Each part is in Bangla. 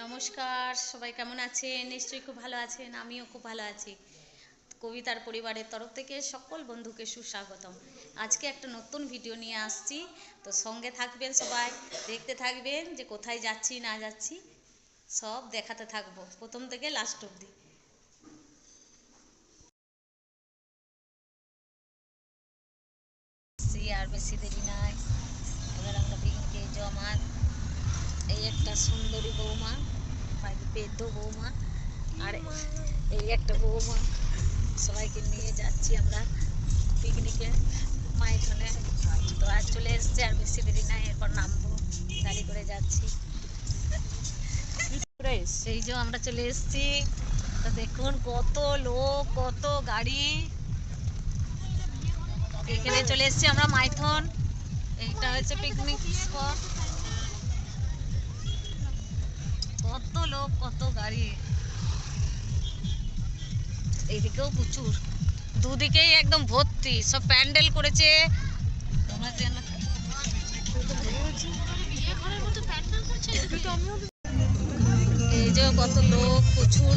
নমস্কার, সবাই কেমন আছেন? নিশ্চয়ই খুব ভালো আছেন, আমিও খুব ভালো আছি। কবিতার পরিবারের তরফ থেকে সকল বন্ধুকে সুস্বাগতম। আজকে একটা নতুন ভিডিও নিয়ে আসছি। তো সঙ্গে থাকবেন সবাই, দেখতে থাকবেন যে কোথায় যাচ্ছি, না যাচ্ছি, সব দেখাতে থাকব। প্রথম থেকে লাস্ট অবধি। আর বেশি দেরি নাই এবার আমরা পিকনিকে এই একটা সুন্দরী বৌমা বেদ্য বৌমা, আর এই একটা বৌমা। সবাইকে নিয়ে যাচ্ছি আমরা পিকনিকে মাইথনে। তো আজ চলে এসছে, আর বেশি দেরি নাই এরপর নামবো, গাড়ি করে যাচ্ছি। এই যে আমরা চলে এসেছি। তো দেখুন, কত লোক, কত গাড়ি। এখানে চলে এসেছি আমরা মাইথন। এইটা হচ্ছে পিকনিক স্পট কত গাড়ি। এইদিকেও প্রচুর। দুদিকেই একদম ভর্তি। সব প্যান্ডেল করেছে। এই যে কত লোক, প্রচুর।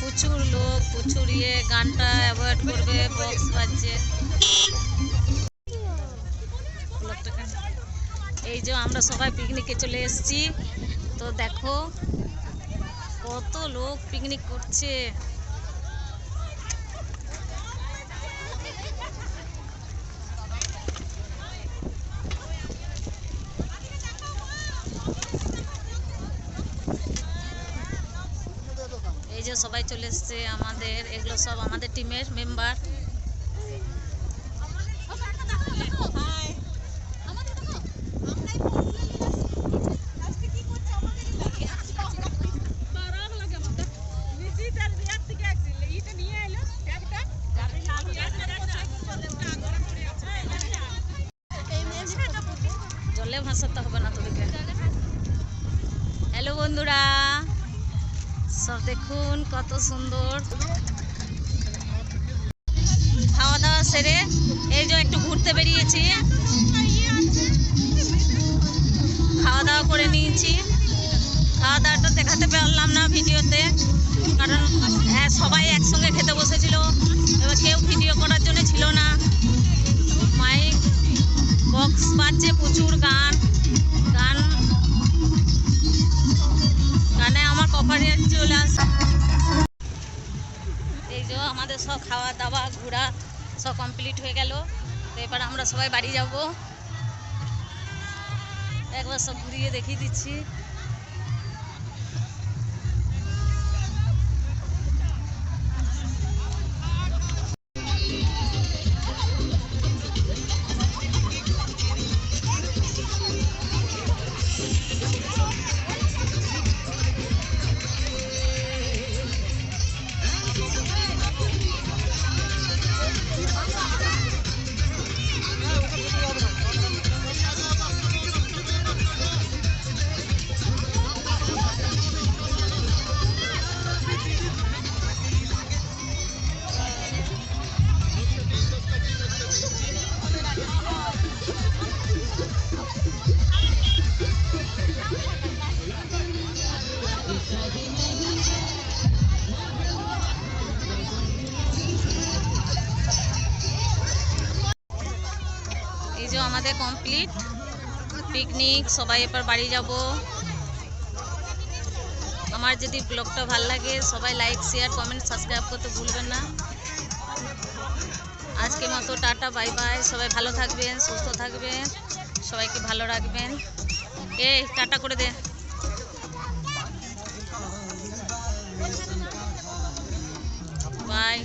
প্রচুর লোক, প্রচুর ইয়ে গানটা অ্যাভয়েড করবে বক্স বাজছে। এই যে আমরা সবাই পিকনিকে চলে এসেছি। তো দেখো, কত লোক পিকনিক করছে। এই যে সবাই চলে এসছে আমাদের, এগুলো সব আমাদের টিমের মেম্বার জলে ভাসাতে হবে না তোদেরকে। হ্যালো বন্ধুরা, সব দেখুন কত সুন্দর। খাওয়া দাওয়া সেরে এই যে একটু ঘুরতে বেরিয়েছি। খাওয়া দাওয়া করে নিয়েছি। খাওয়া দাওয়াটা দেখাতে পারলাম না ভিডিওতে। বাজছে প্রচুর গান। গান গানে আমার কপারে চলে আস। এই যে আমাদের সব খাওয়া দাওয়া ঘোরা সব কমপ্লিট হয়ে গেল। তো এবার আমরা সবাই বাড়ি যাব। একবার সব ঘুরিয়ে দেখিয়ে দিচ্ছি। আমাদের কমপ্লিট পিকনিক সবাই এবার বাড়ি যাব। আমার যদি ব্লগটা ভালো লাগে, সবাই লাইক শেয়ার কমেন্ট সাবস্ক্রাইব করতে ভুলবেন না। আজকে মতো টাটা বাই বাই সবাই ভালো থাকবেন, সুস্থ থাকবেন। সবাইকে ভালো রাখবেন। এ টাটা করে দে। বাই